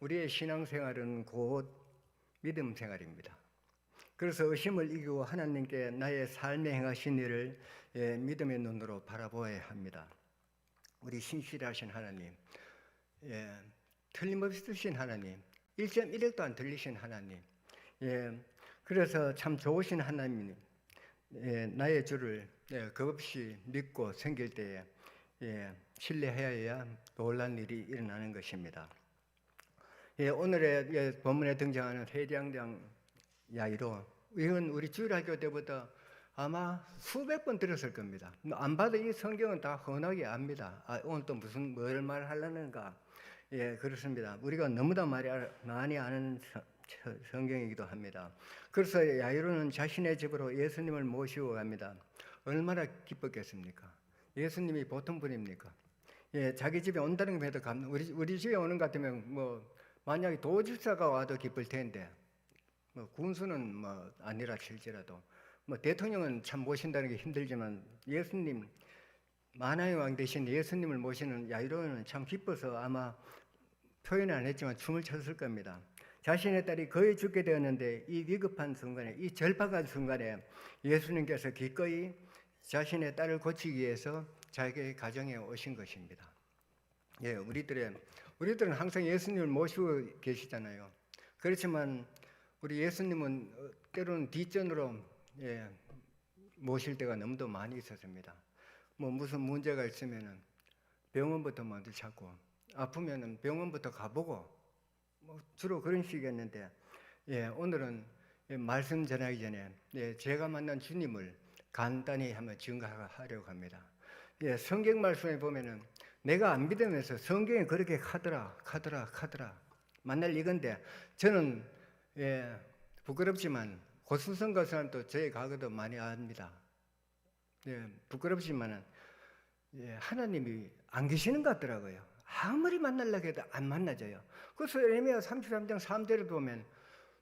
우리의 신앙생활은 곧 믿음 생활입니다. 그래서 의심을 이기고 하나님께 나의 삶에 행하신 일을 예, 믿음의 눈으로 바라보아야 합니다. 우리 신실하신 하나님, 예, 틀림없이 쓰신 하나님, 1.1억도 안 들리신 하나님, 예, 그래서 참 좋으신 하나님, 예, 나의 주를 예, 겁없이 믿고 생길 때에 예, 신뢰해야 놀란 일이 일어나는 것입니다. 예, 오늘의 예, 본문에 등장하는 회장장 야이로 이건 우리 주일학교 때부터 아마 수백 번 들었을 겁니다. 뭐안 봐도 이 성경은 다 훤하게 압니다. 아, 오늘 또 무슨 뭘 말하려는가? 예, 그렇습니다. 우리가 너무나 알- 많이 아는 성경이기도 합니다. 그래서 야이로는 자신의 집으로 예수님을 모시고 갑니다. 얼마나 기뻤겠습니까? 예수님이 보통 분입니까? 예, 자기 집에 온다는 것에도 감, 우리 우리 집에 오는 것 같으면 뭐 만약에 도집사가 와도 기쁠 텐데 뭐 군수는 뭐 아니라 실제라도 뭐 대통령은 참 모신다는 게 힘들지만 예수님 만화의 왕 대신 예수님을 모시는 야이로는 참 기뻐서 아마 표현은 안 했지만 춤을 췄을 겁니다. 자신의 딸이 거의 죽게 되었는데 이 위급한 순간에 이 절박한 순간에 예수님께서 기꺼이 자신의 딸을 고치기 위해서 자기 가정에 오신 것입니다. 예, 우리들의 우리들은 항상 예수님을 모시고 계시잖아요. 그렇지만 우리 예수님은 어, 때로는 뒷전으로 예, 모실 때가 너무도 많이 있었습니다. 뭐 무슨 문제가 있으면은 병원부터 먼저 찾고 아프면은 병원부터 가보고 뭐 주로 그런 식이었는데 예, 오늘은 예, 말씀 전하기 전에 예, 제가 만난 주님을 간단히 한번 증가하려고 합니다. 예, 성경 말씀에 보면은 내가 안 믿으면서 성경에 그렇게 카더라, 카더라, 카더라 만날 이건데 저는 예, 부끄럽지만 고수성 가수한테 저의 과거도 많이 압니다. 예, 부끄럽지만은 예, 하나님이 안 계시는 것 같더라고요. 아무리 만나려고 해도 안 만나져요. 그래서 에레미야 33장 3절을 보면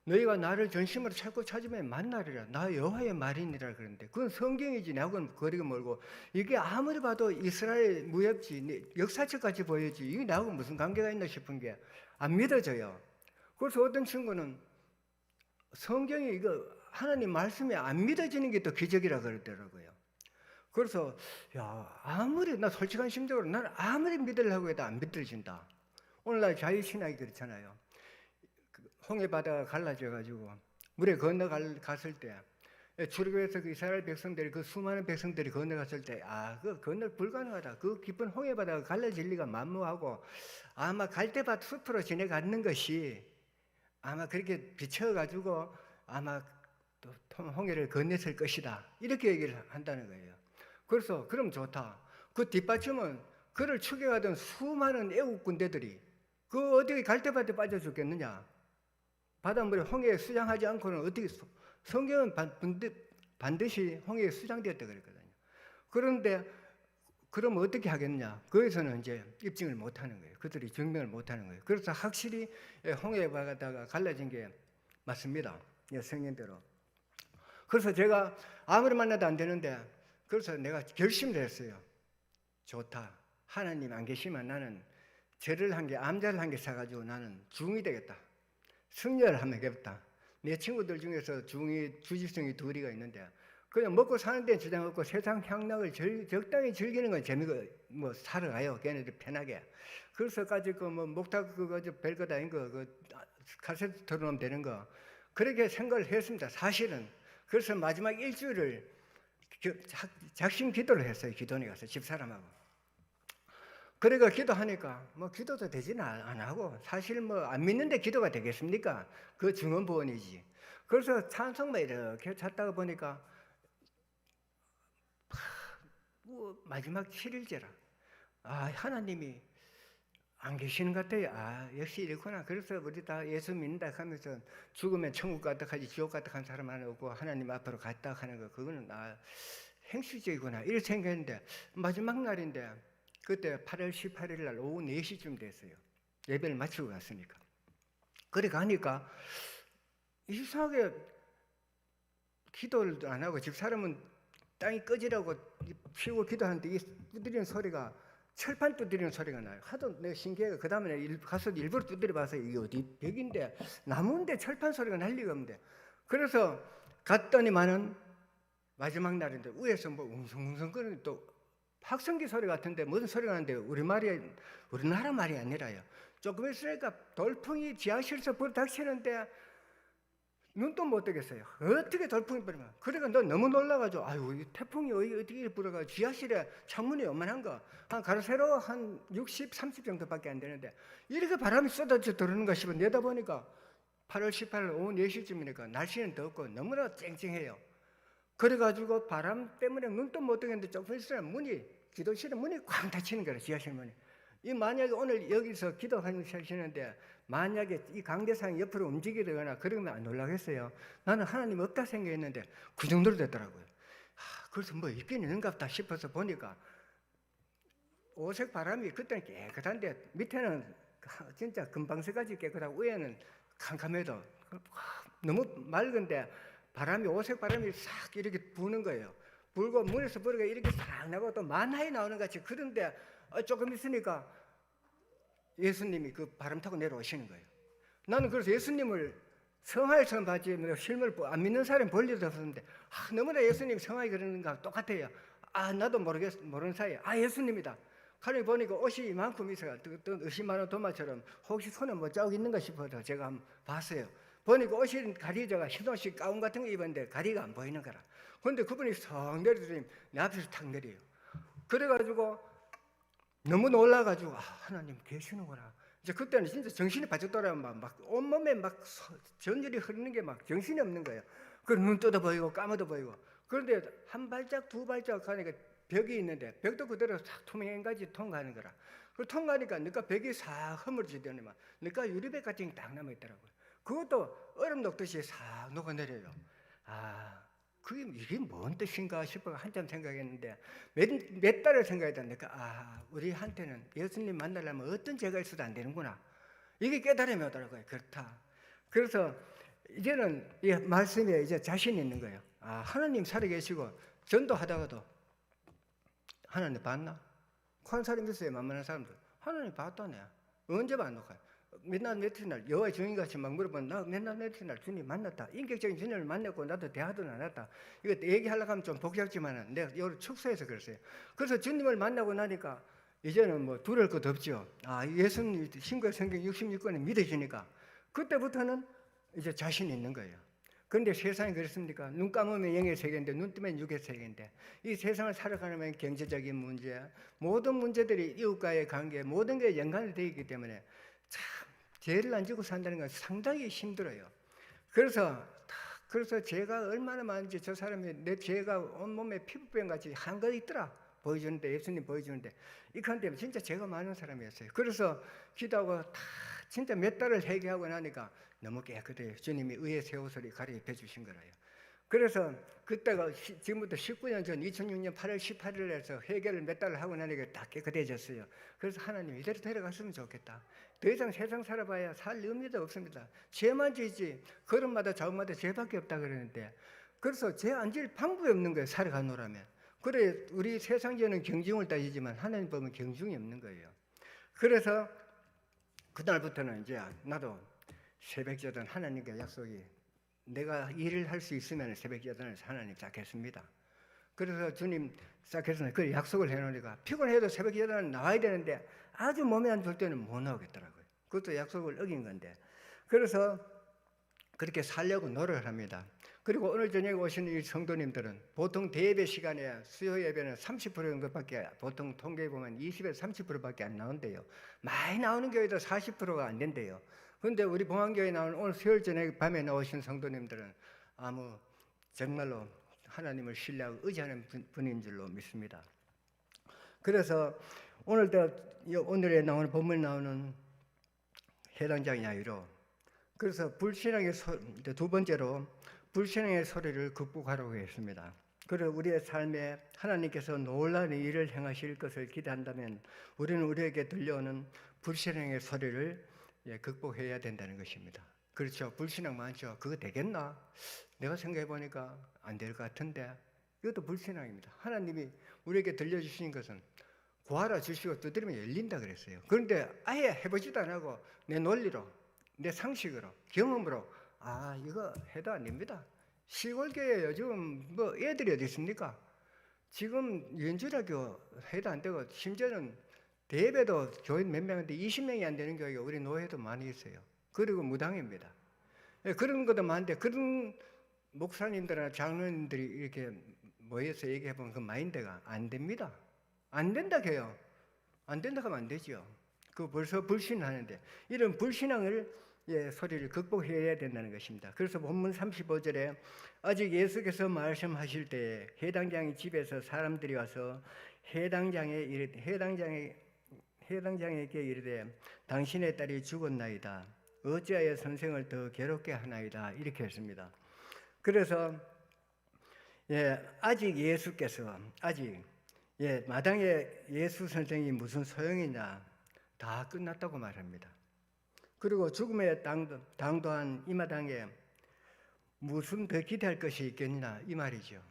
너희가 나를 전심으로 찾고 찾으면 만나리라. 나 여호와의 말이니라 그러는데 그건 성경이지 나하고는 거리가 멀고 이게 아무리 봐도 이스라엘 무협지 네, 역사책같이 보여지 이게 나하고 무슨 관계가 있나 싶은 게 안 믿어져요. 그래서 어떤 친구는 성경이 이거 하나님 말씀이 안 믿어지는 게 또 기적이라 그러더라고요. 그래서 야 아무리 나 솔직한 심정으로 나는 아무리 믿으려고 해도 안 믿어진다. 오늘날 자유신학이 그렇잖아요. 그 홍해 바다가 갈라져 가지고 물에 건너갔을 때 출애굽에서 그 이스라엘 백성들이 그 수많은 백성들이 건너갔을 때 아 그 건너 불가능하다. 그 깊은 홍해 바다가 갈라질 리가 만무하고 아마 갈대밭 숲으로 지내갔는 것이 아마 그렇게 비춰가지고 아마 또 통- 홍해를 건넜을 것이다. 이렇게 얘기를 한다는 거예요. 그래서 그럼 좋다. 그 뒷받침은 그를 추격하던 수많은 애국 군대들이 그 어떻게 갈대밭에 빠져 죽겠느냐? 바닷물에 홍해에 수장하지 않고는 어떻게 수- 성경은 반드시 홍해에 수장되었다 그랬거든요. 그런데 그럼 어떻게 하겠냐? 거기서는 이제 입증을 못 하는 거예요. 그들이 증명을 못 하는 거예요. 그래서 확실히 예, 홍해 바다가 갈라진 게 맞습니다. 예, 성경대로. 그래서 제가 아무리 만나도 안 되는데 그래서 내가 결심을 했어요. 좋다. 하나님 안 계시면 나는 절을 한 개, 암자를 한개 사가지고 나는 중이 되겠다. 승려를 하면 되겠다. 내 친구들 중에서 중이, 주지성이 둘이가 있는데 그냥 먹고 사는 데는 지장 없고 세상 향락을 절- 적당히 즐기는 건 재미가 뭐 살아가요. 걔네들 편하게. 그래서까지 그뭐 목탁 그거 저 별거 다닌 거 그 카세트 틀어놓으면 되는 거 그렇게 생각을 했습니다. 사실은 그래서 마지막 일주일을 그 작- 작심 기도를 했어요. 기도원에 가서 집사람하고. 그러니까 기도하니까 뭐 기도도 되지는 안안 하고 사실 뭐 안 믿는데 기도가 되겠습니까? 그 증언부원이지. 그래서 찬송만 이렇게 찾다가 보니까 하, 뭐 마지막 7일째라. 아 하나님이 안 계시는 것 같아요. 아 역시 이렇구나. 그래서 우리 다 예수 믿는다 하면서 죽으면 천국 가다 하지 지옥 가다 한 사람 하나 없고 하나님 앞으로 갔다 하는 거 그거는 아 행실적이구나 이렇게 생각했는데 마지막 날인데 그때 8월 18일 날 오후 4시쯤 됐어요. 예배를 마치고 갔으니까. 그래 가니까 이상하게 기도를 안 하고 집 사람은 땅이 꺼지라고 피우고 기도하는데 이 두드리는 소리가 철판 두드리는 소리가 나요. 하도 내가 신기해가 그 다음에 일- 가서 일부러 두드려 봐서 이게 어디 벽인데 나무인데 철판 소리가 날 리가 없는데 그래서 갔더니만은 마지막 날인데 위에서 뭐 웅성웅성 거리는 또 확성기 소리 같은데 무슨 소리가 나는데 우리 말이 우리나라 말이 아니라요. 조금 있으니까 돌풍이 지하실에서 불닥치는데 눈도 못 뜨겠어요. 어떻게 돌풍이 불면? 그러니까 너 너무 놀라가지고 아유 이 태풍이 어디- 어떻게 불어가 지하실에 창문이 요만한 거 한 가로세로 한 60, 30 정도밖에 안 되는데 이렇게 바람이 쏟아져 들어오는가 싶어 내다보니까 8월 18일 오후 4시쯤이니까 날씨는 덥고 너무나 쨍쨍해요. 그래가지고 바람 때문에 눈도 못 뜨겠는데 조금 있으면 문이 기도실에 문이 쾅 닫히는 거예요 지하실 문이. 이 만약에 오늘 여기서 기도하시는데 만약에 이 강대상이 옆으로 움직이거나 그러면 안 놀라겠어요. 나는 하나님 없다 생각했는데 그 정도로 됐더라고요. 하, 그래서 뭐 있긴 있는갑다 싶어서 보니까 오색 바람이 그때는 깨끗한데 밑에는 진짜 금방새까지 깨끗하고 위에는 캄캄해도 너무 맑은데 바람이 오색 바람이 싹 이렇게 부는 거예요. 불고 문에서 불어가 이렇게 싹 나고 또 만화에 나오는 것 같이 그런데 어, 조금 있으니까 예수님이 그 바람 타고 내려오시는 거예요. 나는 그래서 예수님을 성화에 처음 봤지 뭐 실물 안 믿는 사람 볼 일도 없었는데 아, 너무나 예수님 성화에 그러는가 똑같아요. 아 나도 모르겠 모르는 사이에 아 예수님이다. 가만히 보니까 옷이 이만큼 있어요. 어떤 의심하는 도마처럼 혹시 손에 뭐 자국 있는가 싶어서 제가 한번 봤어요. 보니까 옷이 가리자가 흰옷이 가운 같은 거 입었는데 가리가 안 보이는 거라. 그런데 그분이 성 내리더니 내 앞에서 탁 내려요. 그래가지고 너무 놀라가지고 아, 하나님 계시는구나. 이제 그때는 진짜 정신이 바짝 돌아오면 막 온몸에 막 서- 전율이 흐르는 게 막 정신이 없는 거예요. 그눈 떠도 보이고 까마도 보이고. 그런데 한 발짝 두 발짝 가니까 벽이 있는데 벽도 그대로 싹 투명한까지 통과하는 거라. 그 통과하니까 내가 벽이 싹 허물지더니만 내가 유리벽 같은 게 딱 남아 있더라고요. 그것도 얼음 녹듯이 싹 녹아내려요. 아, 그게 이게 뭔 뜻인가 싶어 한참 생각했는데 몇, 몇 달을 생각했다 내가 아 우리한테는 예수님 만나려면 어떤 죄가 있어도 안 되는구나. 이게 깨달음이 오더라고요. 그렇다. 그래서 이제는 이 말씀에 이제 자신 있는 거예요. 아 하나님 살아계시고 전도하다가도 하나님 봤나? 큰 사람 있어요. 만만한 사람들. 하나님 봤다네. 언제 봤노? 맨날 며칠 날 여호와의 주인같이 막 물어보면 나 맨날 며칠 날 주님 만났다. 인격적인 주님을 만났고 나도 대화도 나눴다. 이거 얘기하려고 하면 좀 복잡지만은 내가 여기 축소해서 그랬어요. 그래서 주님을 만나고 나니까 이제는 뭐 두려울 것도 없죠 아 예수님 신과 성경 66권에 믿어지니까 그때부터는 이제 자신 있는 거예요. 그런데 세상이 그렇습니까? 눈 감으면 영의 세계인데 눈 뜨면 육의 세계인데 이 세상을 살아가려면 경제적인 문제 모든 문제들이 이웃과의 관계 모든 게 연관이 되어 있기 때문에 참 죄를 안 지고 산다는 건 상당히 힘들어요. 그래서 다- 그래서 죄가 얼마나 많은지 저 사람이 내 죄가 온몸에 피부병 같이 한 거 있더라 보여주는데 예수님 보여주는데 이칸 때문에 진짜 죄가 많은 사람이었어요. 그래서 기도하고 다 진짜 몇 달을 회개하고 나니까 너무 깨끗해요. 주님이 의의 새 옷을 가리켜 주신 거라요. 그래서 그때가 시- 지금부터 19년 전 2006년 8월 18일에서 회개를 몇 달을 하고 나니까 딱 깨끗해졌어요. 그래서 하나님 이대로 데려갔으면 좋겠다. 더 이상 세상 살아봐야 살 의미도 없습니다. 죄만 지지 걸음마다 자음마다 죄밖에 없다 그러는데 그래서 죄 안 질 방법이 없는 거예요. 살아가노라면. 그래 우리 세상죄는 경중을 따지지만 하나님 보면 경중이 없는 거예요. 그래서 그날부터는 이제 나도 새벽 제단 하나님과 약속이 내가 일을 할 수 있으면 새벽제단을 하나님 시작했습니다. 그래서 주님 시작해서 그 약속을 해놓으니까 피곤해도 새벽제단은 나와야 되는데 아주 몸에 안 좋을 때는 못 나오겠더라고요. 그것도 약속을 어긴 건데 그래서 그렇게 살려고 노력을 합니다. 그리고 오늘 저녁에 오시는 이 성도님들은 보통 대예배 시간에 수요 예배는 30% 정도밖에 보통 통계에 보면 20에서 30%밖에 안 나온대요. 많이 나오는 교회도 40%가 안 된대요. 그런데 우리 봉안교회 나오는 오늘 수요일 저녁 밤에 나오신 성도님들은 아무 정말로 하나님을 신뢰하고 의지하는 분- 분인 줄로 믿습니다. 그래서 오늘도 이 오늘에 나오는 본문에 나오는 해당장 이야기로 그래서 불신앙의 소, 두 번째로 불신앙의 소리를 극복하라고 했습니다. 그리고 우리의 삶에 하나님께서 놀라운 일을 행하실 것을 기대한다면 우리는 우리에게 들려오는 불신앙의 소리를 예, 극복해야 된다는 것입니다. 그렇죠. 불신앙 많죠. 그거 되겠나? 내가 생각해 보니까 안 될 것 같은데 이것도 불신앙입니다. 하나님이 우리에게 들려주신 것은 구하라 주시고 두드리면 열린다 그랬어요. 그런데 아예 해보지도 안 하고 내 논리로, 내 상식으로, 경험으로 아 이거 해도 안 됩니다. 시골교회 요즘 뭐 애들이 어디 있습니까? 지금 연주라교 해도 안 되고 심지어는 대배도 교인 몇 명인데 20명이 안 되는 교회가 우리 노회도 많이 있어요. 그리고 무당입니다. 예, 그런 것도 많은데 그런 목사님들이나 장로님들이 이렇게 모여서 얘기해 보면 그 마인드가 안 됩니다. 안 된다 해요. 안 된다 하면 안 되죠. 그 벌써 불신하는데 이런 불신앙을 예, 소리를 극복해야 된다는 것입니다. 그래서 본문 35절에 아직 예수께서 말씀하실 때 해당장의 집에서 사람들이 와서 해당장에 해당장에 해당장에게 이르되 당신의 딸이 죽었나이다. 어찌하여 선생을 더 괴롭게 하나이다. 이렇게 했습니다. 그래서 예, 아직 예수께서 아직 예, 마당에 예수 선생이 무슨 소용이냐 다 끝났다고 말합니다. 그리고 죽음의 당, 당도한 이 마당에 무슨 더 기대할 것이 있겠냐 이 말이죠.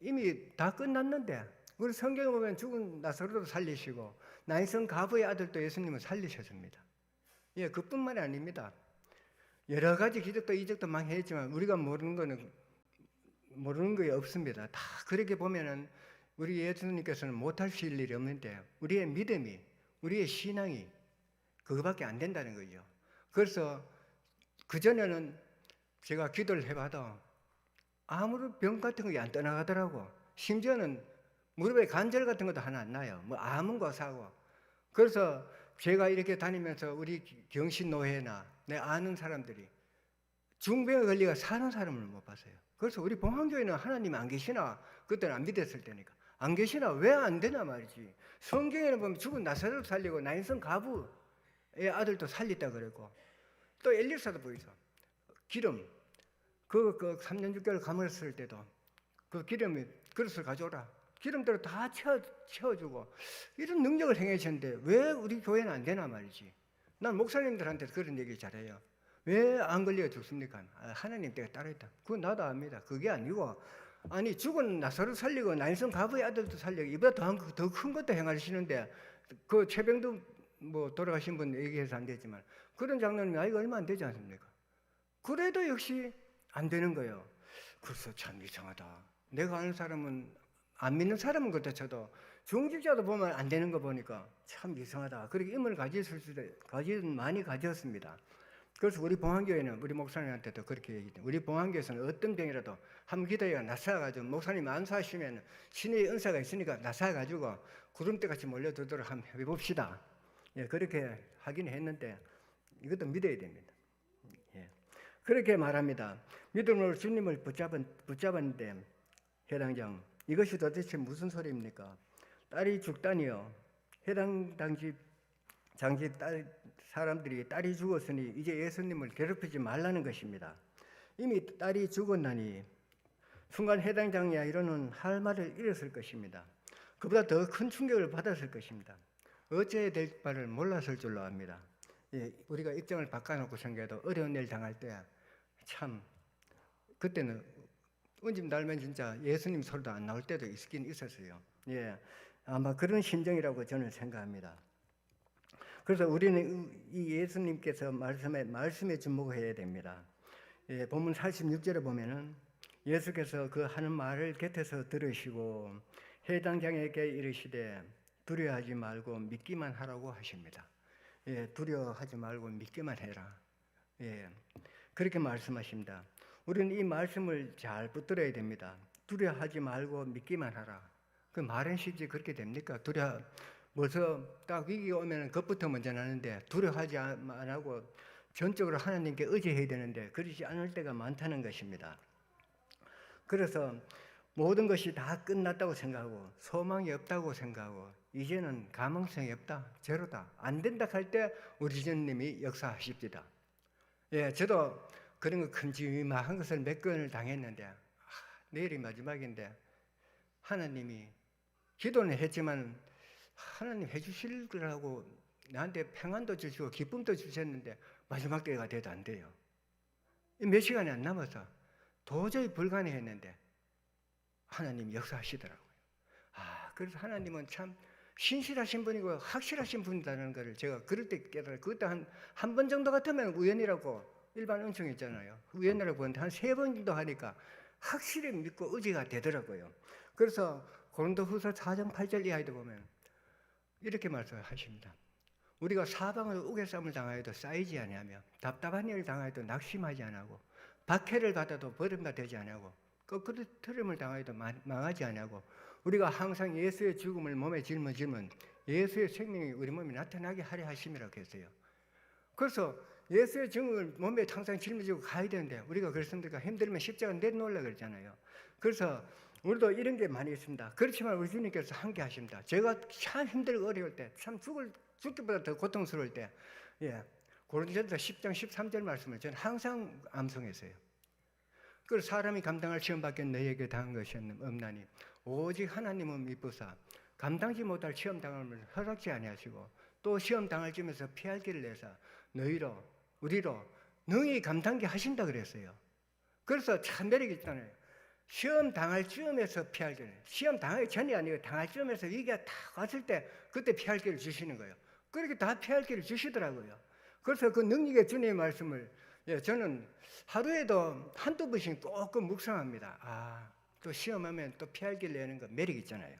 이미 다 끝났는데 우리 성경에 보면 죽은 나사로도 살리시고 나이성 가부의 아들도 예수님을 살리셨습니다. 예, 그뿐만이 아닙니다. 여러 가지 기적도 이적도 많이 했지만 우리가 모르는 거는 모르는 게 없습니다. 다 그렇게 보면은 우리 예수님께서는 못하실 일이 없는데 우리의 믿음이 우리의 신앙이 그거밖에 안 된다는 거죠. 그래서 그 전에는 제가 기도를 해봐도 아무런 병 같은 게 안 떠나가더라고. 심지어는 무릎에 관절 같은 것도 하나 안 나요. 뭐 아문과 사고. 그래서 제가 이렇게 다니면서 우리 경신 노회나 내 아는 사람들이 중병에 걸리가 사는 사람을 못 봤어요. 그래서 우리 봉황교회는 하나님 안 계시나 그때는 안 믿었을 때니까 안 계시나 왜 안 되나 말이지. 성경에는 보면 죽은 나사렛 살리고 나인성 가부의 아들도 살렸다 그랬고 또 엘리사도 보이죠. 기름 그, 그 3년 6개월 감았을 때도 그 기름이 그릇을 가져오라. 기름대로 다 채워, 채워주고 이런 능력을 행하셨는데 왜 우리 교회는 안 되나 말이지. 난 목사님들한테 그런 얘기 잘해요. 왜 안 걸려 죽습니까? 아, 하나님 때가 따르다. 그건 나도 압니다. 그게 아니고 아니 죽은 나사로 살리고 난성 가부의 아들도 살리고 이보다 더큰 것도 행하시는데 그 최병도 뭐 돌아가신 분 얘기해서 안 되지만 그런 장로님 나이가 얼마 안 되지 않습니까? 그래도 역시 안 되는 거예요. 그래서 참 이상하다. 내가 아는 사람은 안 믿는 사람은 그렇다 쳐도 중직자도 보면 안 되는 거 보니까 참 이상하다. 그렇게 힘을 가졌을 수도 가지 많이 가졌습니다. 그래서 우리 봉황교회는 우리 목사님한테도 그렇게 얘기해요. 우리 봉황교회에서는 어떤 병이라도 한 기도가 나사가지고 목사님 안수하시면 신의 은사가 있으니까 나사가지고 구름대 같이 몰려들도록 한번 해봅시다. 예, 그렇게 하긴 했는데 이것도 믿어야 됩니다. 예. 그렇게 말합니다. 믿음으로 주님을 붙잡은, 붙잡았는데 해당장 이것이 도대체 무슨 소리입니까? 딸이 죽다니요. 해당 당시 장지 딸 사람들이 딸이 죽었으니 이제 예수님을 괴롭히지 말라는 것입니다. 이미 딸이 죽었나니 순간 해당 장이야 이러는 할 말을 잃었을 것입니다. 그보다 더 큰 충격을 받았을 것입니다. 어찌해야 될 바를 몰랐을 줄로 압니다. 예, 우리가 입장을 바꿔놓고 생각해도 어려운 일 당할 때참 그때는 은집 날면 진짜 예수님 소리도 안 나올 때도 있긴 있었어요. 예, 아마 그런 심정이라고 저는 생각합니다. 그래서 우리는 이 예수님께서 말씀에 말씀에 주목해야 됩니다. 예, 본문 46절에 보면은 예수께서 그 하는 말을 곁에서 들으시고 해당장에게 이르시되 두려워하지 말고 믿기만 하라고 하십니다. 예, 두려워하지 말고 믿기만 해라. 예, 그렇게 말씀하십니다. 우리는 이 말씀을 잘 붙들어야 됩니다. 두려워하지 말고 믿기만 하라. 그 말은 쉽지 그렇게 됩니까? 두려 뭐서 딱 위기 오면 그것부터 먼저 나는데 두려워하지 안 하고 전적으로 하나님께 의지해야 되는데 그렇지 않을 때가 많다는 것입니다. 그래서 모든 것이 다 끝났다고 생각하고 소망이 없다고 생각하고 이제는 가망성이 없다, 제로다, 안 된다 할 때 우리 주님이 역사하십니다. 예, 저도 그런 거 큼지막한 것을 몇 건을 당했는데 아, 내일이 마지막인데 하나님이 기도는 했지만 하나님 해주실 거라고 나한테 평안도 주시고 기쁨도 주셨는데 마지막 때가 돼도 안 돼요. 몇 시간이 안 남아서 도저히 불가능했는데 하나님 역사하시더라고요. 아, 그래서 하나님은 참 신실하신 분이고 확실하신 분이라는 것을 제가 그럴 때 깨달아요. 그것도 한 한 번 정도 같으면 우연이라고 일반 은총 있잖아요. 우연이라고 보는데 한 세 번 정도 하니까 확실히 믿고 의지가 되더라고요. 그래서 고린도 후서 4장 8절 이하에도 보면 이렇게 말씀하십니다. 우리가 사방을 우겨쌈을 당하여도 쌓이지 아니하며 답답한 일을 당하여도 낙심하지 아니하고 박해를 받아도 버림받지 아니하고 거꾸로 트림을 당하여도 마- 망하지 아니하고 우리가 항상 예수의 죽음을 몸에 짊어지면 예수의 생명이 우리 몸에 나타나게 하려 하심이라고 했어요. 그래서 예수의 죽음을 몸에 항상 짊어지고 가야 되는데 우리가 그렇습니까? 힘들면 십자가 내놓으려 그랬잖아요. 그래서 우리도 이런 게 많이 있습니다. 그렇지만 우리 주님께서 함께 하십니다. 제가 참 힘들고 어려울 때, 참 죽을 죽기보다 더 고통스러울 때, 예, 고린도전서 10장 13절 말씀을 저는 항상 암송했어요. 그 사람이 감당할 시험밖에 너에게 당한 것이 없나니 오직 하나님은 미쁘사 감당지 못할 시험 당함을 허락지 아니하시고 또 시험 당할 쯤에서 피할 길을 내사 너희로 우리로 능히 감당게 하신다 그랬어요. 그래서 참 매력이 있잖아요. 시험 당할 쯤에서 피할 길, 시험 당하기 전이 아니고 당할 쯤에서 위기가 다 왔을 때 그때 피할 길을 주시는 거예요. 그렇게 다 피할 길을 주시더라고요. 그래서 그 능력의 주님의 말씀을 예, 저는 하루에도 한두 번씩 꼭 묵상합니다. 아, 또 시험하면 또 피할 길 내는 거 매력 있잖아요.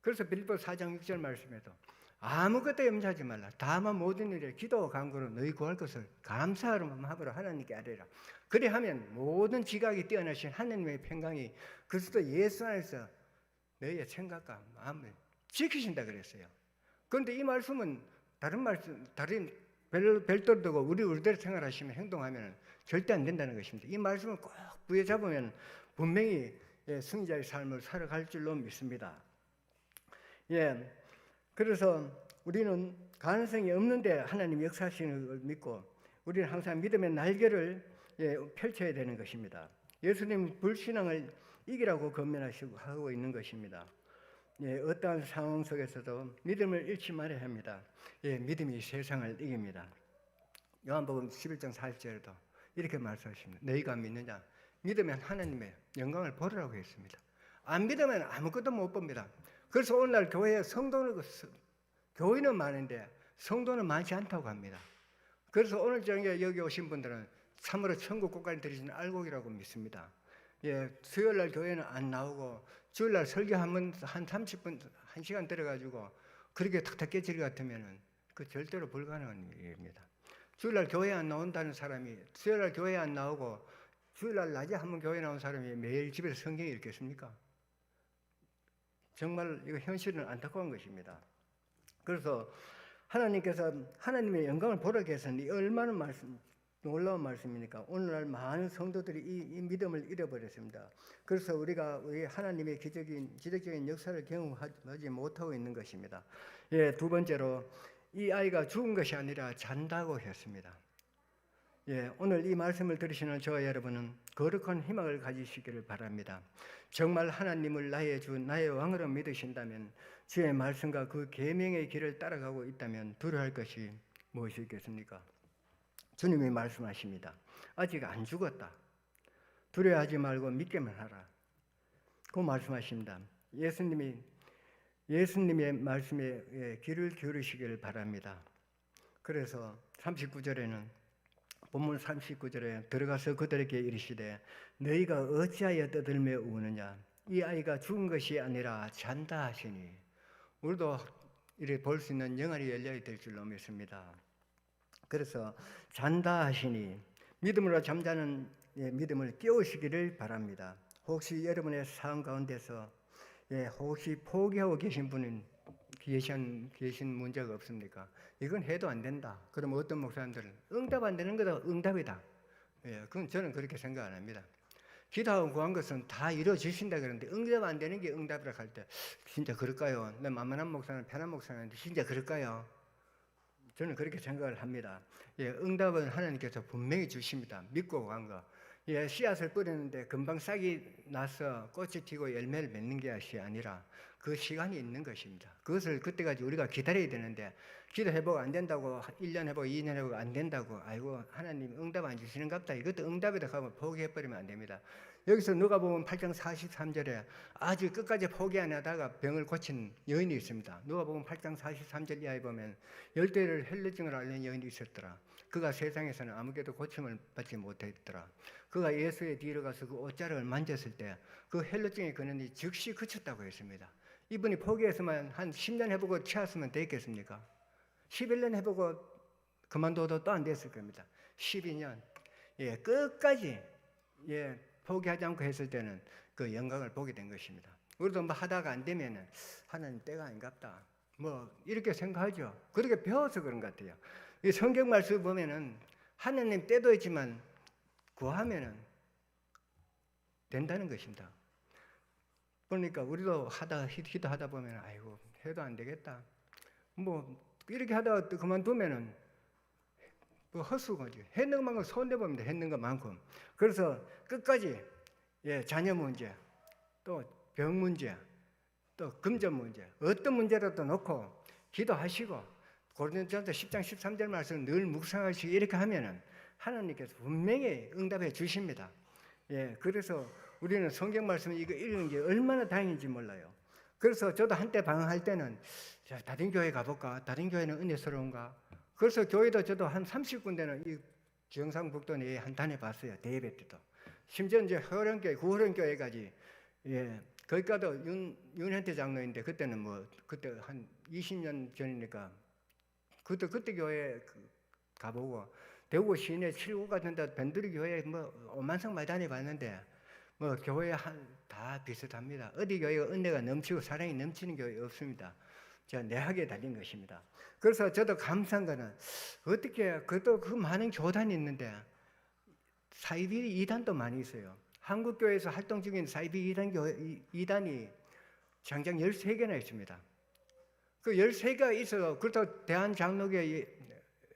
그래서 빌보 4장 6절 말씀에도 아무것도 염려하지 말라. 다만 모든 일에 기도와 간구로 너희 구할 것을 감사하는 마음으로 하나님께 아뢰라. 그리하면 모든 지각이 뛰어나신 하나님의 평강이 그리스도 예수 안에서 너희의 생각과 마음을 지키신다 그랬어요. 그런데 이 말씀은 다른 말씀, 다른 별, 별도로 두고 우리 우리대로 생활하시면 행동하면 절대 안 된다는 것입니다. 이 말씀을 꼭 부여잡으면 분명히 예, 승자의 삶을 살아갈 줄로 믿습니다. 예, 그래서 우리는 가능성이 없는데 하나님 역사하시는 걸 믿고 우리는 항상 믿음의 날개를 예, 펼쳐야 되는 것입니다. 예수님 불신앙을 이기라고 건면하시고 하고 있는 것입니다. 예, 어떠한 상황 속에서도 믿음을 잃지 말아야 합니다. 예, 믿음이 세상을 이깁니다. 요한복음 11장 40절에도 이렇게 말씀하십니다. 너희가 믿느냐? 믿으면 하나님의 영광을 보리라고 했습니다. 안 믿으면 아무것도 못 봅니다. 그래서 오늘날 교회에 성도는 그 스- 교인은 많은데 성도는 많지 않다고 합니다. 그래서 오늘 저녁에 여기 오신 분들은 참으로 천국 꽃가리 들이시는 알곡이라고 믿습니다. 예, 수요일 날 교회는 안 나오고 주일 날 설교하면 한 30분, 1시간 들어가지고 그렇게 탁탁 깨질 것 같으면은 그 절대로 불가능한 일입니다. 주일 날 교회 안 나온다는 사람이 수요일 날 교회 안 나오고 주일 날 낮에 한번 교회 나온 사람이 매일 집에서 성경 읽겠습니까? 정말 이거 현실은 안타까운 것입니다. 그래서 하나님께서 하나님의 영광을 보라고 이 얼마나 말씀 놀라운 말씀이니까 오늘날 많은 성도들이 이, 이 믿음을 잃어버렸습니다. 그래서 우리가 우리 하나님의 기적인 기적적인 역사를 경험하지 못하고 있는 것입니다. 예, 두 번째로 이 아이가 죽은 것이 아니라 잔다고 했습니다. 예, 오늘 이 말씀을 들으시는 저와 여러분은 거룩한 희망을 가지시기를 바랍니다. 정말 하나님을 나의 주, 나의 왕으로 믿으신다면 주의 말씀과 그 계명의 길을 따라가고 있다면 두려워할 것이 무엇이 있겠습니까? 주님이 말씀하십니다. 아직 안 죽었다. 두려워하지 말고 믿기만 하라. 그 말씀하십니다. 예수님이 예수님의 말씀에 예, 귀를 기울이시기를 바랍니다. 그래서 39절에는 본문 39절에 들어가서 그들에게 이르시되 너희가 어찌하여 떠들며 우느냐 이 아이가 죽은 것이 아니라 잔다 하시니 우리도 이렇게 볼 수 있는 영안이 열려야 될 줄로 믿습니다. 그래서 잔다 하시니 믿음으로 잠자는 예, 믿음을 깨우시기를 바랍니다. 혹시 여러분의 상황 가운데서 예, 혹시 포기하고 계신 분은 계신, 계신 문제가 없습니까? 이건 해도 안 된다. 그럼 어떤 목사님들은 응답 안 되는 거다 응답이다. 예, 그건 저는 그렇게 생각 안 합니다. 기도하고 구한 것은 다 이루어지신다 그러는데 응답 안 되는 게 응답이라 할 때 진짜 그럴까요? 내 만만한 목사는 편한 목사인데 진짜 그럴까요? 저는 그렇게 생각을 합니다. 예, 응답은 하나님께서 분명히 주십니다. 믿고 간 거. 예, 씨앗을 뿌리는데 금방 싹이 나서 꽃이 튀고 열매를 맺는 것이 아니라 그 시간이 있는 것입니다. 그것을 그때까지 우리가 기다려야 되는데 기도해보고 안 된다고 1년 해보고 2년 해보고 안 된다고 아이고 하나님 응답 안 주시는갑다. 이것도 응답이다 하면 포기해 버리면 안 됩니다. 여기서 누가 보면 8장 43절에 아주 끝까지 포기 안 하다가 병을 고친 여인이 있습니다. 누가 보면 8장 43절 이하에 보면 열대를 헬레증을 앓는 여인이 있었더라. 그가 세상에서는 아무개도 고침을 받지 못했더라. 그가 예수의 뒤로 가서 그 옷자락을 만졌을 때 그 헬레증의 근원이 즉시 그쳤다고 했습니다. 이분이 포기했으면 한 10년 해보고 취했으면 됐겠습니까? 11년 해보고 그만둬도 또 안 됐을 겁니다. 12년. 예, 끝까지 예, 포기하지 않고 했을 때는 그 영광을 보게 된 것입니다. 우리도 뭐 하다가 안 되면은 하나님 때가 아닌갑다. 뭐 이렇게 생각하죠. 그렇게 배워서 그런 것 같아요. 이 성경 말씀 보면은 하나님 때도 있지만 구하면은 된다는 것입니다. 그러니까 우리도 하다 기도하다 보면 아이고 해도 안 되겠다. 뭐 이렇게 하다가 또 그만두면은 뭐 헛수고지. 했는 것만큼 손대 봅니다. 했는 것만큼. 그래서 끝까지 예 자녀 문제, 또 병 문제, 또 금전 문제, 어떤 문제라도 놓고 기도하시고 고린도전서 10장 13절 말씀 늘 묵상하시고 이렇게 하면은 하나님께서 분명히 응답해 주십니다. 예, 그래서 우리는 성경 말씀 이거 읽는 게 얼마나 다행인지 몰라요. 그래서 저도 한때 방황할 때는 자, 다른 교회 가볼까? 다른 교회는 은혜스러운가? 그래서 교회도 저도 한 30군데는 이 경상북도 내에 한 다녀봤어요. 대예배 때도. 심지어 이제 허령교회, 구호령교회까지 예, 거기가도 윤, 윤현태 장로인데 그때는 뭐 그때 한 20년 전이니까 그때 그때 교회 그 가보고 대구 시내 칠구 같은 데 밴드리 교회 뭐 오만성 많이 다녀봤는데 뭐 교회 한 다 비슷합니다. 어디 교회가 은혜가 넘치고 사랑이 넘치는 교회 없습니다. 제가 내하게 달린 것입니다. 그래서 저도 감사한 거는 어떻게 그것도 그 많은 교단이 있는데 사이비 이단도 많이 있어요. 한국 교회에서 활동 중인 사이비 이단 이- 이단이 장장 13개나 있습니다. 그 13개가 있어도 그렇다고 대한 장로교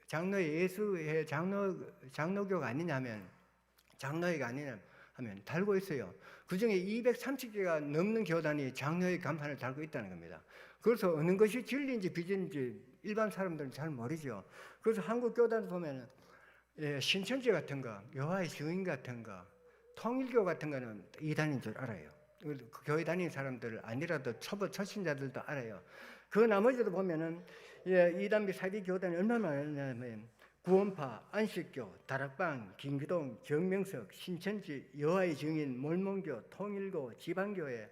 장로의 예수의 장로 장로교가 아니냐면 장로회가 아니냐 하면 달고 있어요. 그 중에 230개가 넘는 교단이 장로의 간판을 달고 있다는 겁니다. 그래서 어느 것이 진리인지 비진인지 일반 사람들은 잘 모르죠. 그래서 한국 교단 보면은 예, 신천지 같은 거, 여호와의 증인 같은 거, 통일교 같은 거는 이단인 줄 알아요. 그 교회 다니는 사람들 아니라도 초보 초신자들도 알아요. 그 나머지도 보면은 예, 이단비 사비 교단이 얼마나 많냐면 구원파, 안식교, 다락방, 김기동, 정명석, 신천지, 여호와의 증인, 몰몬교, 통일교, 지방교회,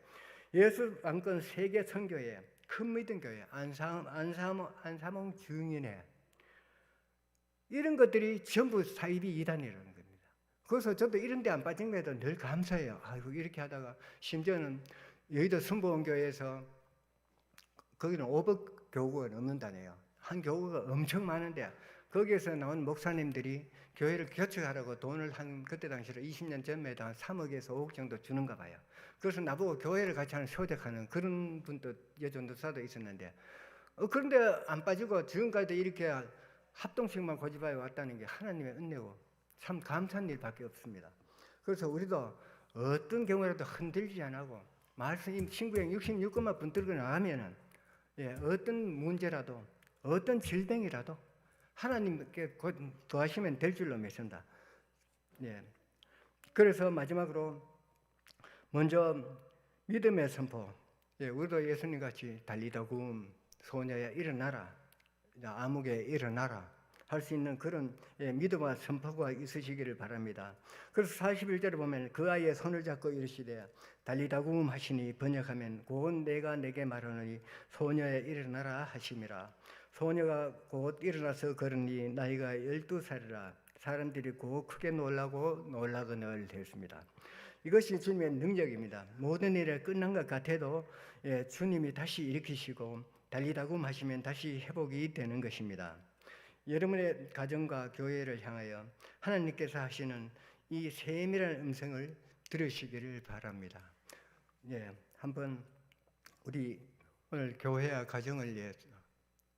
예수 안건 세계 선교회, 큰 믿음 교회, 안삼 안삼 안삼홍 증인회 이런 것들이 전부 사이비 이단이라는 겁니다. 그래서 저도 이런 데 안 빠진 거에도 늘 감사해요. 아이고 이렇게 하다가 심지어는 여의도 순복음교회에서 거기는 500 교구가 넘는다네요. 한 교구가 엄청 많은데 거기에서 나온 목사님들이 교회를 개척하라고 돈을 한 그때 당시로 20년 전에도 한 3억에서 5억 정도 주는가 봐요. 그래서 나보고 교회를 같이 하는 소득하는 그런 분도 여전도사도 있었는데 어, 그런데 안 빠지고 지금까지 이렇게 합동식만 고집하여 왔다는 게 하나님의 은혜고 참 감사한 일밖에 없습니다. 그래서 우리도 어떤 경우라도 흔들리지 않고 말씀 신구행 66권만 분들고 나가면은 예, 어떤 문제라도 어떤 질병이라도 하나님께 곧 도하시면 될 줄로 믿습니다. 예. 그래서 마지막으로 먼저 믿음의 선포. 예, 우리도 예수님 같이 달리다 구음 소녀야 일어나라. 아무개 일어나라. 할 수 있는 그런 예, 믿음과 선포가 있으시기를 바랍니다. 그래서 41절에 보면 그 아이의 손을 잡고 이르시되 달리다 구음 하시니 번역하면 곧 내가 내게 말하노니 소녀야 일어나라 하심이라. 소녀가 곧 일어나서 걸으니 나이가 열두 살이라 사람들이 곧 크게 놀라고 놀라거늘 되었습니다. 이것이 주님의 능력입니다. 모든 일이 끝난 것 같아도 예, 주님이 다시 일으키시고 달리다고 하시면 다시 회복이 되는 것입니다. 여러분의 가정과 교회를 향하여 하나님께서 하시는 이 세밀한 음성을 들으시기를 바랍니다. 예, 한번 우리 오늘 교회와 가정을 예,